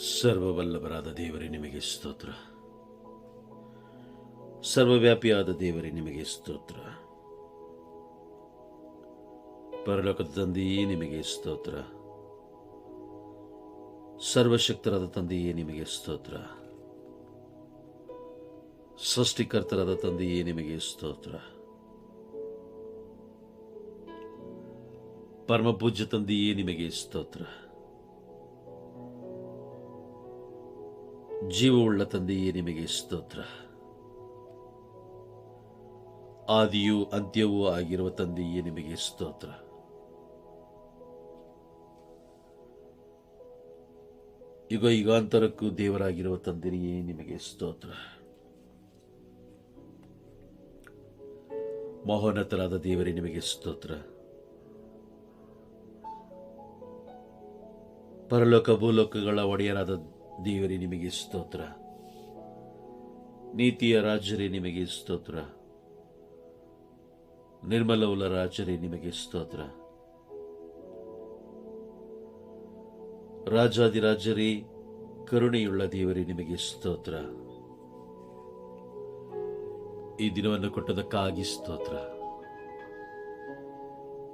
ಸರ್ವವಲ್ಲಭರಾದ ದೇವರೇ, ನಿಮಗೆ ಸ್ತೋತ್ರ. ಸರ್ವವ್ಯಾಪಿಯಾದ ದೇವರೇ, ನಿಮಗೆ ಸ್ತೋತ್ರ. ಪರಲೋಕದ ತಂದೆಯೇ, ನಿಮಗೆ ಸ್ತೋತ್ರ. ಸರ್ವಶಕ್ತರಾದ ತಂದೆಯೇ, ನಿಮಗೆ ಸ್ತೋತ್ರ. ಸೃಷ್ಟಿಕರ್ತರಾದ ತಂದೆಯೇ, ನಿಮಗೆ ಸ್ತೋತ್ರ. ಪರಮಪೂಜ್ಯ ತಂದೆಯೇ, ನಿಮಗೆ ಸ್ತೋತ್ರ. ಜೀವವುಳ್ಳ ತಂದೆಯೇ ನಿಮಗೆ ಸ್ತೋತ್ರ. ಆದಿಯೂ ಅಂತ್ಯವೂ ಆಗಿರುವ ತಂದೆಯೇ ನಿಮಗೆ ಸ್ತೋತ್ರ. ಯುಗ ಯುಗಾಂತರಕ್ಕೂ ದೇವರಾಗಿರುವ ತಂದೆಯೇ ನಿಮಗೆ ಸ್ತೋತ್ರ. ಮಹೋನ್ನತರಾದ ದೇವರೇ ನಿಮಗೆ ಸ್ತೋತ್ರ. ಪರಲೋಕ ಭೂಲೋಕಗಳ ಒಡೆಯರಾದ ದೇವರೇ, ನಿಮಗೆ ಸ್ತೋತ್ರ. ನೀತಿಯ ರಾಜರೇ, ನಿಮಗೆ ಸ್ತೋತ್ರ. ನಿರ್ಮಲವುಲ ರಾಜರೇ, ನಿಮಗೆ ಸ್ತೋತ್ರ. ರಾಜಾದಿರಾಜರೇ ಕರುಣೆಯುಳ್ಳ ದೇವರೇ, ನಿಮಗೆ ಸ್ತೋತ್ರ. ಈ ದಿನವನ್ನು ಕೊಟ್ಟದಕ್ಕಾಗಿ ಸ್ತೋತ್ರ.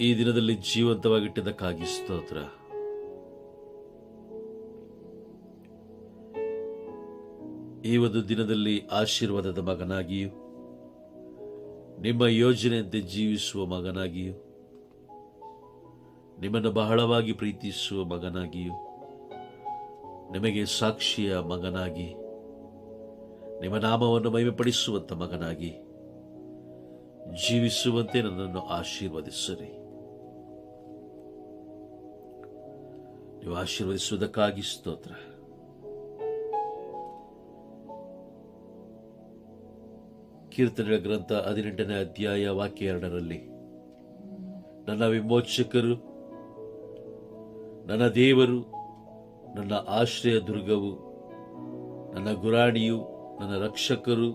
ಈ ದಿನದಲ್ಲಿ ಜೀವಂತವಾಗಿಟ್ಟದಕ್ಕಾಗಿ ಸ್ತೋತ್ರ. ಈ ಒಂದು ದಿನದಲ್ಲಿ ಆಶೀರ್ವಾದದ ಮಗನಾಗಿಯೂ, ನಿಮ್ಮ ಯೋಜನೆಯಂತೆ ಜೀವಿಸುವ ಮಗನಾಗಿಯೂ, ನಿಮ್ಮನ್ನು ಬಹಳವಾಗಿ ಪ್ರೀತಿಸುವ ಮಗನಾಗಿಯೂ, ನಿಮಗೆ ಸಾಕ್ಷಿಯ ಮಗನಾಗಿ, ನಿಮ್ಮ ನಾಮವನ್ನು ಮಹಿಮೆಪಡಿಸುವಂತ ಮಗನಾಗಿ ಜೀವಿಸುವಂತೆ ನನ್ನನ್ನು ಆಶೀರ್ವದಿಸರಿ. ನೀವು ಆಶೀರ್ವದಿಸುವುದಕ್ಕಾಗಿ ಸ್ತೋತ್ರ. ಕೀರ್ತನೆಗಳ ಗ್ರಂಥ ಹದಿನೆಂಟನೇ ಅಧ್ಯಾಯ ವಾಕ್ಯ ಎರಡರಲ್ಲಿ. ನನ್ನ ವಿಮೋಚಕರು, ನನ್ನ ದೇವರು, ನನ್ನ ಆಶ್ರಯ ದುರ್ಗವು, ನನ್ನ ಗುರಾಣಿಯು, ನನ್ನ ರಕ್ಷಕರು,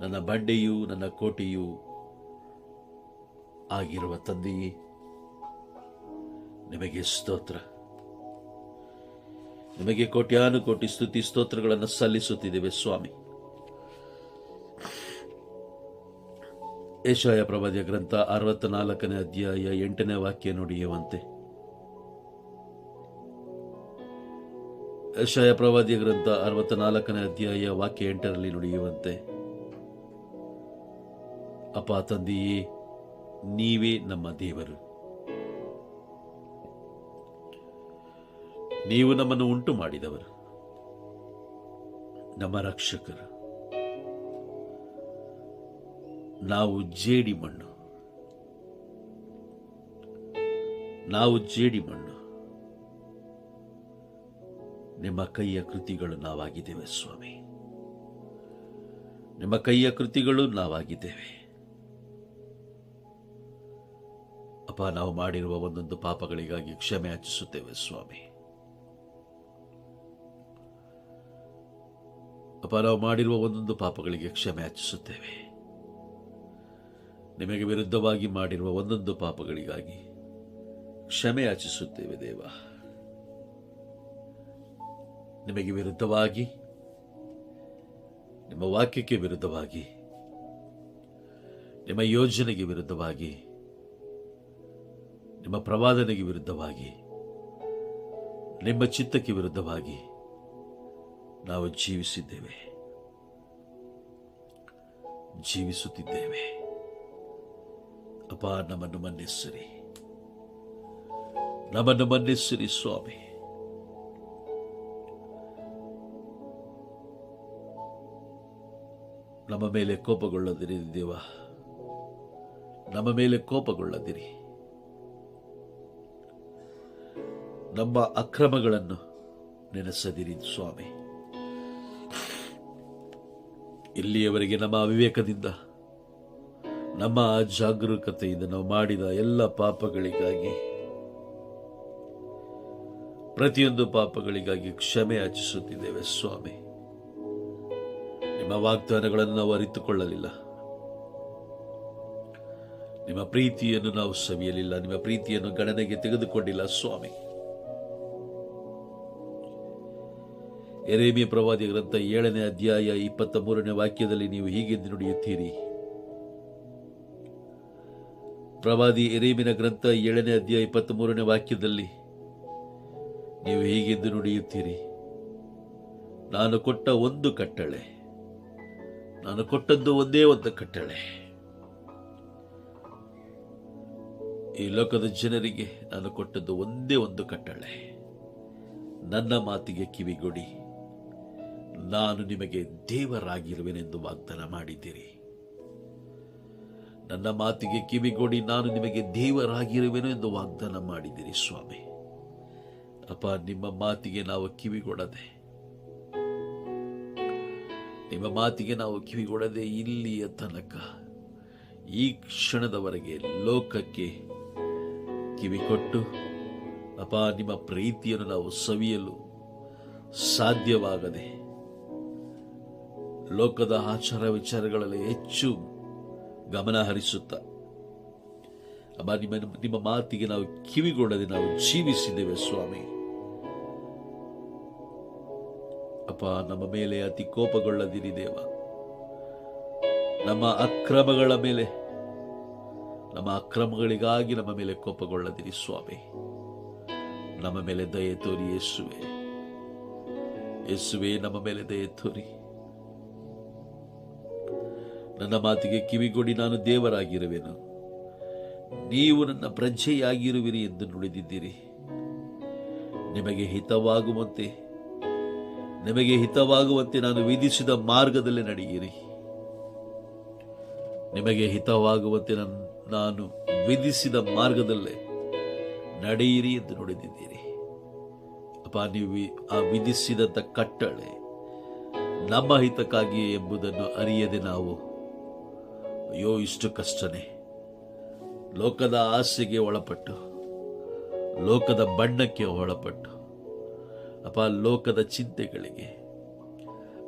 ನನ್ನ ಬಂಡೆಯು, ನನ್ನ ಕೋಟೆಯು ಆಗಿರುವ ತಂದೆಯೇ, ನಿಮಗೆ ಸ್ತೋತ್ರ. ನಿಮಗೆ ಕೋಟ್ಯಾನು ಕೋಟಿ ಸ್ತುತಿ ಸ್ತೋತ್ರಗಳನ್ನು ಸಲ್ಲಿಸುತ್ತಿದ್ದೇವೆ ಸ್ವಾಮಿ. ಏಷಾಯ ಪ್ರವಾದಿಯ ಗ್ರಂಥ ಅರವತ್ತ ನಾಲ್ಕನೇ ಅಧ್ಯಾಯ ಎಂಟನೇ ವಾಕ್ಯ ನುಡಿಯುವಂತೆ. ಏಷಾಯ ಪ್ರವಾದಿಯ ಗ್ರಂಥ ಅರವತ್ತ ನಾಲ್ಕನೇ ಅಧ್ಯಾಯ ವಾಕ್ಯ ಎಂಟರಲ್ಲಿ ನುಡಿಯುವಂತೆ. ಅಪ್ಪ ತಂದೆಯೇ, ನೀವೇ ನಮ್ಮ ದೇವರು. ನೀವು ನಮ್ಮನ್ನು ಉಂಟು ಮಾಡಿದವರು ನಮ್ಮ ರಕ್ಷಕರು. ನಾವು ಜೇಡಿ ಮಣ್ಣು. ನಾವು ಜೇಡಿ ಮಣ್ಣು. ನಿಮ್ಮ ಕೈಯ ಕೃತಿಗಳು ನಾವಾಗಿದ್ದೇವೆ ಸ್ವಾಮಿ. ನಿಮ್ಮ ಕೈಯ ಕೃತಿಗಳು ನಾವಾಗಿದ್ದೇವೆ. ಅಪ್ಪ, ನಾವು ಮಾಡಿರುವ ಒಂದೊಂದು ಪಾಪಗಳಿಗಾಗಿ ಕ್ಷಮೆ ಯಾಚಿಸುತ್ತೇವೆ ಸ್ವಾಮಿ. ಅಪ್ಪ, ನಾವು ಮಾಡಿರುವ ಒಂದೊಂದು ಪಾಪಗಳಿಗೆ ಕ್ಷಮೆ ಯಾಚಿಸುತ್ತೇವೆ ನಿಮಗೆ ವಿರುದ್ಧವಾಗಿ ಮಾಡಿರುವ ಒಂದೊಂದು ಪಾಪಗಳಿಗಾಗಿ ಕ್ಷಮೆ ಯಾಚಿಸುತ್ತೇವೆ ದೇವ. ನಿಮಗೆ ವಿರುದ್ಧವಾಗಿ, ನಿಮ್ಮ ವಾಕ್ಯಕ್ಕೆ ವಿರುದ್ಧವಾಗಿ, ನಿಮ್ಮ ಯೋಜನೆಗೆ ವಿರುದ್ಧವಾಗಿ, ನಿಮ್ಮ ಪ್ರವಾದನೆಗೆ ವಿರುದ್ಧವಾಗಿ, ನಿಮ್ಮ ಚಿತ್ತಕ್ಕೆ ವಿರುದ್ಧವಾಗಿ ನಾವು ಜೀವಿಸಿದ್ದೇವೆ. ಜೀವಿಸುತ್ತಿದ್ದೇವೆ. ಅಪ್ಪ ನಮ್ಮನ್ನು ಮನ್ನಿಸಿರಿ. ನಮ್ಮನ್ನು ಮನ್ನಿಸಿರಿ ಸ್ವಾಮಿ. ನಮ್ಮ ಮೇಲೆ ಕೋಪಗೊಳ್ಳದಿರಿ ದೇವ. ನಮ್ಮ ಮೇಲೆ ಕೋಪಗೊಳ್ಳದಿರಿ. ನಮ್ಮ ಅಕ್ರಮಗಳನ್ನು ನೆನೆಸದಿರಿ ಸ್ವಾಮಿ. ಇಲ್ಲಿಯವರೆಗೆ ನಮ್ಮ ಅವಿವೇಕದಿಂದ ನಮ್ಮ ಜಾಗರೂಕತೆಯಿಂದ ನಾವು ಮಾಡಿದ ಎಲ್ಲ ಪಾಪಗಳಿಗಾಗಿ, ಪ್ರತಿಯೊಂದು ಪಾಪಗಳಿಗಾಗಿ ಕ್ಷಮೆ ಯಾಚಿಸುತ್ತಿದ್ದೇವೆ ಸ್ವಾಮಿ. ನಿಮ್ಮ ವಾಗ್ದಾನಗಳನ್ನು ನಾವು ಅರಿತುಕೊಳ್ಳಲಿಲ್ಲ. ನಿಮ್ಮ ಪ್ರೀತಿಯನ್ನು ನಾವು ಸವಿಯಲಿಲ್ಲ. ನಿಮ್ಮ ಪ್ರೀತಿಯನ್ನು ಗಣನೆಗೆ ತೆಗೆದುಕೊಂಡಿಲ್ಲ ಸ್ವಾಮಿ. ಎರೇಮಿ ಪ್ರವಾದಿ ಗ್ರಂಥ ಏಳನೇ ಅಧ್ಯಾಯ ಇಪ್ಪತ್ತ ಮೂರನೇ ವಾಕ್ಯದಲ್ಲಿ ನೀವು ಹೀಗೆ ನುಡಿಯುತ್ತೀರಿ. ಪ್ರವಾದಿ ಎರೇಮಿನ ಗ್ರಂಥ ಏಳನೇ ಅಧ್ಯಾಯ ಇಪ್ಪತ್ತ ಮೂರನೇ ವಾಕ್ಯದಲ್ಲಿ, ನೀವು ಹೀಗೆಂದು ನುಡಿಯುತ್ತೀರಿ. ನಾನು ಕೊಟ್ಟ ಒಂದು ಕಟ್ಟಳೆ, ನಾನು ಕೊಟ್ಟದ್ದು ಒಂದೇ ಒಂದು ಕಟ್ಟಳೆ. ಈ ಲೋಕದ ಜನರಿಗೆ ನಾನು ಕೊಟ್ಟದ್ದು ಒಂದೇ ಒಂದು ಕಟ್ಟಳೆ. ನನ್ನ ಮಾತಿಗೆ ಕಿವಿಗೊಡಿ, ನಾನು ನಿಮಗೆ ದೇವರಾಗಿರುವೆನೆಂದು ವಾಗ್ದಾನ ಮಾಡಿದ್ದೀರಿ. ನನ್ನ ಮಾತಿಗೆ ಕಿವಿಗೊಡಿ ನಾನು ನಿಮಗೆ ದೇವರಾಗಿರುವೆನು ಎಂದು ವಾಗ್ದಾನ ಮಾಡಿದ್ದೀರಿ ಸ್ವಾಮಿ. ಅಪ್ಪ, ನಿಮ್ಮ ಮಾತಿಗೆ ನಾವು ಕಿವಿಗೊಡದೆ. ನಿಮ್ಮ ಮಾತಿಗೆ ನಾವು ಕಿವಿಗೊಡದೆ ಇಲ್ಲಿಯ ತನಕ, ಈ ಕ್ಷಣದವರೆಗೆ ಲೋಕಕ್ಕೆ ಕಿವಿಕೊಟ್ಟು, ಅಪ್ಪ, ನಿಮ್ಮ ಪ್ರೀತಿಯನ್ನು ನಾವು ಸವಿಯಲು ಸಾಧ್ಯವಾಗದೆ, ಲೋಕದ ಆಚಾರ ವಿಚಾರಗಳಲ್ಲಿ ಹೆಚ್ಚು ಗಮನ ಹರಿಸುತ್ತ, ಅಮ್ಮ, ನಿಮ್ಮ ನಿಮ್ಮ ಮಾತಿಗೆ ನಾವು ಕಿವಿಗೊಡದೆ ನಾವು ಜೀವಿಸಿದ್ದೇವೆ ಸ್ವಾಮಿ. ಅಪ್ಪ, ನಮ್ಮ ಮೇಲೆ ಅತಿ ಕೋಪಗೊಳ್ಳದಿರಿ ದೇವ. ನಮ್ಮ ಅಕ್ರಮಗಳ ಮೇಲೆ, ನಮ್ಮ ಅಕ್ರಮಗಳಿಗಾಗಿ ನಮ್ಮ ಮೇಲೆ ಕೋಪಗೊಳ್ಳದಿರಿ ಸ್ವಾಮಿ. ನಮ್ಮ ಮೇಲೆ ದಯೆ ತೋರಿ, ಯೇಸುವೆ. ಯೇಸುವೆ, ನಮ್ಮ ಮೇಲೆ ದಯೆ ತೋರಿ. ನನ್ನ ಮಾತಿಗೆ ಕಿವಿಗೊಡಿ, ನಾನು ದೇವರಾಗಿರುವೆನು. ನೀವು ನನ್ನ ಪ್ರಜೆಯಾಗಿರುವಿರಿ ಎಂದು ನುಡಿದಿದ್ದೀರಿ. ನಿಮಗೆ ಹಿತವಾಗುವಂತೆ ನಿಮಗೆ ಹಿತವಾಗುವಂತೆ ನಾನು ವಿಧಿಸಿದ ಮಾರ್ಗದಲ್ಲಿ ನಡೆಯಿರಿ. ನಿಮಗೆ ಹಿತವಾಗುವಂತೆ ನಾನು ವಿಧಿಸಿದ ಮಾರ್ಗದಲ್ಲೇ ನಡೆಯಿರಿ ಎಂದು ನುಡಿದಿದ್ದೀರಿ. ಅಪ್ಪ, ನೀವು ಆ ವಿಧಿಸಿದಂಥ ಕಟ್ಟಳೆ ನಮ್ಮ ಹಿತಕ್ಕಾಗಿಯೇ ಎಂಬುದನ್ನು ಅರಿಯದೆ ನಾವು ಅಯ್ಯೋ, ಇಷ್ಟು ಕಷ್ಟನೇ. ಲೋಕದ ಆಸೆಗೆ ಒಳಪಟ್ಟು, ಲೋಕದ ಬಣ್ಣಕ್ಕೆ ಒಳಪಟ್ಟು ಅಪ್ಪ ಲೋಕದ ಚಿಂತೆಗಳಿಗೆ,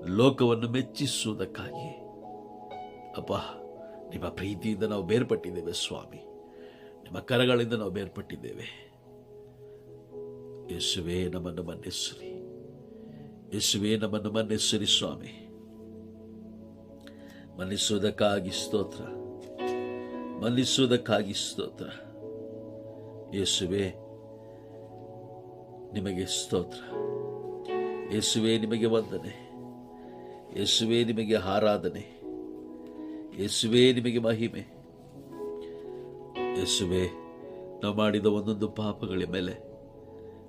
ಲೋಕವನ್ನು ಮೆಚ್ಚಿಸುವುದಕ್ಕಾಗಿ. ಅಪ್ಪ ನಿಮ್ಮ ಪ್ರೀತಿಯಿಂದ ನಾವು ಬೇರ್ಪಟ್ಟಿದ್ದೇವೆ ಸ್ವಾಮಿ. ನಿಮ್ಮ ಕರಗಳಿಂದ ನಾವು ಬೇರ್ಪಟ್ಟಿದ್ದೇವೆ. ಯಶುವೇ ನಮ್ಮನ್ನು ಮನ್ನಿಸ್ರಿ ಯೇಸುವೇ, ನಮ್ಮನ್ನು ಮನ್ನಿಸ್ರಿ ಸ್ವಾಮಿ. ಮನ್ನಿಸುವುದಕ್ಕಾಗಿ ಸ್ತೋತ್ರ. ಮನ್ನಿಸುವುದಕ್ಕಾಗಿ ಸ್ತೋತ್ರ. ಯೇಸುವೆ, ನಿಮಗೆ ಸ್ತೋತ್ರ. ಯೇಸುವೆ, ನಿಮಗೆ ವಂದನೆ. ಯೇಸುವೆ, ನಿಮಗೆ ಆರಾಧನೆ. ಯೇಸುವೆ, ನಿಮಗೆ ಮಹಿಮೆ. ಯೇಸುವೆ, ನಾವು ಮಾಡಿದ ಒಂದೊಂದು ಪಾಪಗಳ ಮೇಲೆ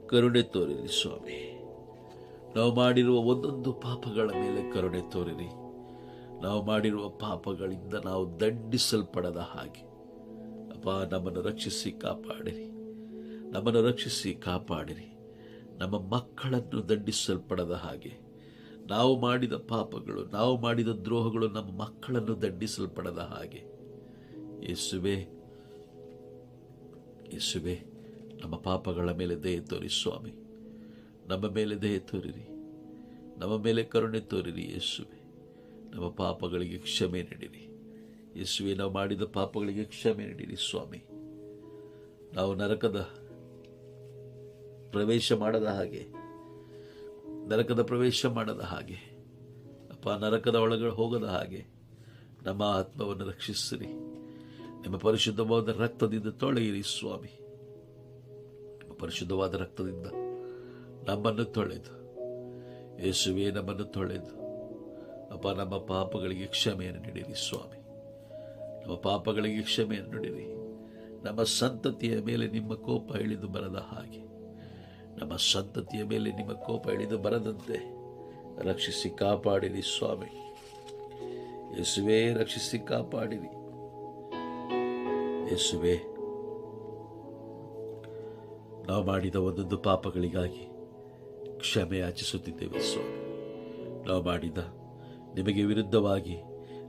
ಕರುಣೆ ತೋರಿರಿ ಸ್ವಾಮಿ. ನಾವು ಮಾಡಿರುವ ಒಂದೊಂದು ಪಾಪಗಳ ಮೇಲೆ ಕರುಣೆ ತೋರಿರಿ. ನಾವು ಮಾಡಿರುವ ಪಾಪಗಳಿಂದ ನಾವು ದಂಡಿಸಲ್ಪಡದ ಹಾಗೆ. ಅಪ್ಪ, ನಮ್ಮನ್ನು ರಕ್ಷಿಸಿ ಕಾಪಾಡಿರಿ. ನಮ್ಮನ್ನು ರಕ್ಷಿಸಿ ಕಾಪಾಡಿರಿ. ನಮ್ಮ ಮಕ್ಕಳನ್ನು ದಂಡಿಸಲ್ಪಡದ ಹಾಗೆ. ನಾವು ಮಾಡಿದ ಪಾಪಗಳು, ನಾವು ಮಾಡಿದ ದ್ರೋಹಗಳು ನಮ್ಮ ಮಕ್ಕಳನ್ನು ದಂಡಿಸಲ್ಪಡದ ಹಾಗೆ. ಯೇಸುವೆ ಯೇಸುವೆ, ನಮ್ಮ ಪಾಪಗಳ ಮೇಲೆ ದಯೆ ತೋರಿ ಸ್ವಾಮಿ. ನಮ್ಮ ಮೇಲೆ ದಯೆ ತೋರಿರಿ. ನಮ್ಮ ಮೇಲೆ ಕರುಣೆ ತೋರಿರಿ ಯೇಸುವೆ. ನಮ್ಮ ಪಾಪಗಳಿಗೆ ಕ್ಷಮೆ ನೀಡಿರಿ. ಯೇಸುವೆ, ನಾವು ಮಾಡಿದ ಪಾಪಗಳಿಗೆ ಕ್ಷಮೆ ನೀಡಿರಿ, ಸ್ವಾಮಿ. ನಾವು ನರಕದ ಪ್ರವೇಶ ಮಾಡದ ಹಾಗೆ, ನರಕದ ಪ್ರವೇಶ ಮಾಡದ ಹಾಗೆ, ಅಪ್ಪ, ನರಕದ ಒಳಗಡೆ ಹೋಗದ ಹಾಗೆ ನಮ್ಮ ಆತ್ಮವನ್ನು ರಕ್ಷಿಸಿರಿ. ನಿಮ್ಮ ಪರಿಶುದ್ಧವಾದ ರಕ್ತದಿಂದ ತೊಳೆಯಿರಿ, ಸ್ವಾಮಿ. ನಿಮ್ಮ ಪರಿಶುದ್ಧವಾದ ರಕ್ತದಿಂದ ನಮ್ಮನ್ನು ತೊಳೆದು, ಯೇಸುವೆ, ನಮ್ಮನ್ನು ತೊಳೆದು ಅಪ್ಪ, ನಮ್ಮ ಪಾಪಗಳಿಗೆ ಕ್ಷಮೆಯನ್ನು ನೀಡಿರಿ, ಸ್ವಾಮಿ. ನಮ್ಮ ಪಾಪಗಳಿಗೆ ಕ್ಷಮೆಯನ್ನು ನೀಡಿರಿ. ನಮ್ಮ ಸಂತತಿಯ ಮೇಲೆ ನಿಮ್ಮ ಕೋಪ ಇಳಿದು ಬರದ ಹಾಗೆ. ನಮ್ಮ ಸಂತತಿಯ ಮೇಲೆ ನಿಮ್ಮ ಕೋಪ ಇಳಿದು ಬರದಂತೆ ರಕ್ಷಿಸಿ ಕಾಪಾಡಿರಿ, ಸ್ವಾಮಿ. ಯೇಸುವೆ, ರಕ್ಷಿಸಿ ಕಾಪಾಡಿರಿ. ಯೇಸುವೆ, ನಾವು ಮಾಡಿದ ಒಂದೊಂದು ಪಾಪಗಳಿಗಾಗಿ ಕ್ಷಮೆ ಯಾಚಿಸುತ್ತಿದ್ದೇವೆ, ಸ್ವಾಮಿ. ನಾವು ಮಾಡಿದ ನಿಮಗೆ ವಿರುದ್ಧವಾಗಿ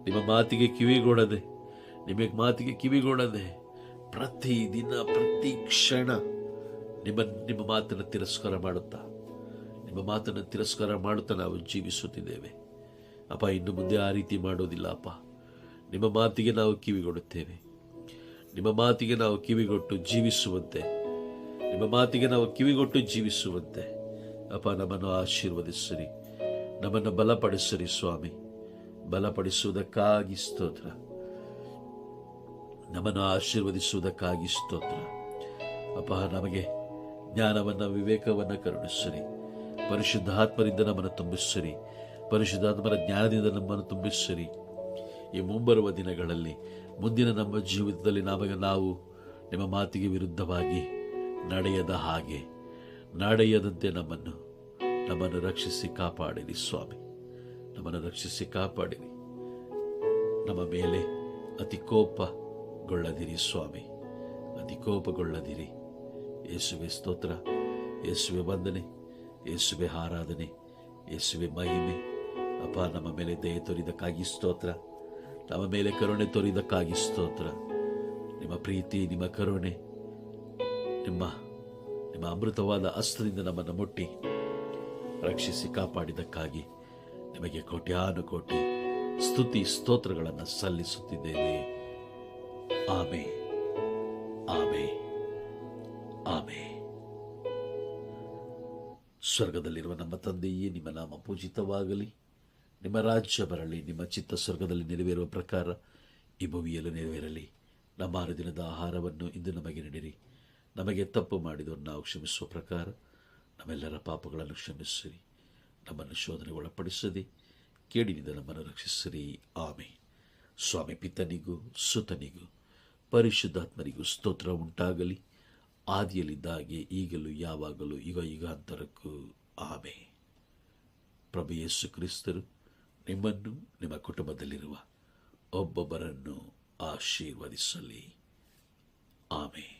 ನಿಮ್ಮ ಮಾತಿಗೆ ಕಿವಿಗೊಡದೆ, ನಿಮಗೆ ಮಾತಿಗೆ ಕಿವಿಗೊಡದೆ, ಪ್ರತಿ ದಿನ, ಪ್ರತಿ ಕ್ಷಣ ನಿಮ್ಮ ನಿಮ್ಮ ಮಾತನ್ನು ತಿರಸ್ಕಾರ ಮಾಡುತ್ತಾ, ನಿಮ್ಮ ಮಾತನ್ನು ತಿರಸ್ಕಾರ ಮಾಡುತ್ತಾ ನಾವು ಜೀವಿಸುತ್ತಿದ್ದೇವೆ. ಅಪ್ಪ, ಇನ್ನು ಮುಂದೆ ಆ ರೀತಿ ಮಾಡೋದಿಲ್ಲ ಅಪ್ಪ ನಿಮ್ಮ ಮಾತಿಗೆ ನಾವು ಕಿವಿಗೊಡುತ್ತೇವೆ. ನಿಮ್ಮ ಮಾತಿಗೆ ನಾವು ಕಿವಿಗೊಟ್ಟು ಜೀವಿಸುವಂತೆ, ನಿಮ್ಮ ಮಾತಿಗೆ ನಾವು ಕಿವಿಗೊಟ್ಟು ಜೀವಿಸುವಂತೆ. ಅಪ್ಪ, ನಮ್ಮನ್ನು ಆಶೀರ್ವದಿಸಿರಿ. ನಮ್ಮನ್ನು ಬಲಪಡಿಸಿರಿ ಸ್ವಾಮಿ. ಬಲಪಡಿಸುವುದಕ್ಕಾಗಿ ಸ್ತೋತ್ರ. ನಮ್ಮನ್ನು ಆಶೀರ್ವದಿಸುವುದಕ್ಕಾಗಿ ಸ್ತೋತ್ರ. ಅಪ್ಪ, ನಮಗೆ ಜ್ಞಾನವನ್ನು, ವಿವೇಕವನ್ನು ಕರುಣಿಸಿರಿ. ಪರಿಶುದ್ಧಾತ್ಮರಿಂದ ನಮ್ಮನ್ನು ತುಂಬಿಸಿರಿ. ಪರಿಶುದ್ಧಾತ್ಮರ ಜ್ಞಾನದಿಂದ ನಮ್ಮನ್ನು ತುಂಬಿಸಿರಿ. ಈ ಮುಂಬರುವ ದಿನಗಳಲ್ಲಿ, ಮುಂದಿನ ನಮ್ಮ ಜೀವಿತದಲ್ಲಿ ನಮಗೆ ನಾವು ನಿಮ್ಮ ಮಾತಿಗೆ ವಿರುದ್ಧವಾಗಿ ನಡೆಯದ ಹಾಗೆ ನಡೆಯದಂತೆ ನಮ್ಮನ್ನು ನಮ್ಮನ್ನು ರಕ್ಷಿಸಿ ಕಾಪಾಡಿರಿ ಸ್ವಾಮಿ. ನಮ್ಮನ್ನು ರಕ್ಷಿಸಿ ಕಾಪಾಡಿರಿ. ನಮ್ಮ ಮೇಲೆ ಅತಿ ಕೋಪಗೊಳ್ಳದಿರಿ ಸ್ವಾಮಿ. ಅತಿ ಕೋಪಗೊಳ್ಳದಿರಿ ಯೇಸುವೆ ಸ್ತೋತ್ರ, ಯೇಸುವೆ ವಂದನೆ, ಯೇಸುವೆ ಆರಾಧನೆ, ಯೇಸುವೆ ಮಹಿಮೆ. ಅಪ್ಪ, ನಮ್ಮ ಮೇಲೆ ದಯ ತೋರಿದಕ್ಕಾಗಿ ಸ್ತೋತ್ರ. ನಮ್ಮ ಮೇಲೆ ಕರುಣೆ ತೋರಿದಕ್ಕಾಗಿ ಸ್ತೋತ್ರ. ನಿಮ್ಮ ಪ್ರೀತಿ, ನಿಮ್ಮ ಕರುಣೆ, ನಿಮ್ಮ ನಿಮ್ಮ ಅಮೃತವಾದ ಅಸ್ತ್ರದಿಂದ ನಮ್ಮನ್ನು ಮುಟ್ಟಿ. ರಕ್ಷಿಸಿ ಕಾಪಾಡಿದಕ್ಕಾಗಿ ನಿಮಗೆ ಕೋಟ್ಯಾನು ಕೋಟಿ ಸ್ತುತಿ ಸ್ತೋತ್ರಗಳನ್ನು ಸಲ್ಲಿಸುತ್ತಿದ್ದೇವೆ. ಆಮೆ. ಆಮೆ. ಆಮೆ. ಸ್ವರ್ಗದಲ್ಲಿರುವ ನಮ್ಮ ತಂದೆಯೇ, ನಿಮ್ಮ ನಾಮ ಪೂಜಿತವಾಗಲಿ. ನಿಮ್ಮ ರಾಜ್ಯ ಬರಲಿ, ನಿಮ್ಮ ಚಿತ್ತ ಸ್ವರ್ಗದಲ್ಲಿ ನೆರವೇರುವ ಪ್ರಕಾರ ಈ ಭೂಮಿಯಲ್ಲೂ ನೆರವೇರಲಿ. ನಮ್ಮ ದಿನದ ಆಹಾರವನ್ನು ಇಂದು ನಮಗೆ ನೀಡಿರಿ. ನಮಗೆ ತಪ್ಪು ಮಾಡಿದವರು ನಾವು ಕ್ಷಮಿಸುವ ಪ್ರಕಾರ ನಮ್ಮೆಲ್ಲರ ಪಾಪಗಳನ್ನು ಕ್ಷಮಿಸಿರಿ. ನಮ್ಮನ್ನು ಶೋಧನೆ ಒಳಪಡಿಸದೆ. ಕೇಡಿನಿಂದ ನಮ್ಮನ್ನು ರಕ್ಷಿಸಿರಿ. ಆಮೆ ಸ್ವಾಮಿ ಪಿತನಿಗೂ, ಸುತನಿಗೂ, ಪರಿಶುದ್ಧಾತ್ಮನಿಗೂ ಸ್ತೋತ್ರ ಉಂಟಾಗಲಿ. ಆದಿಯಲ್ಲಿದ್ದಾಗೆ ಈಗಲೂ ಯಾವಾಗಲೂ ಈಗ ಯುಗಾಂತರಕ್ಕೂ ಆಮೆ ಪ್ರಭು ಯೇಸು ಕ್ರಿಸ್ತರು ನಿಮ್ಮನ್ನು ನಿಮ್ಮ ಕುಟುಂಬದಲ್ಲಿರುವ ಒಬ್ಬೊಬ್ಬರನ್ನು ಆಶೀರ್ವದಿಸಲಿ. ಆಮೆ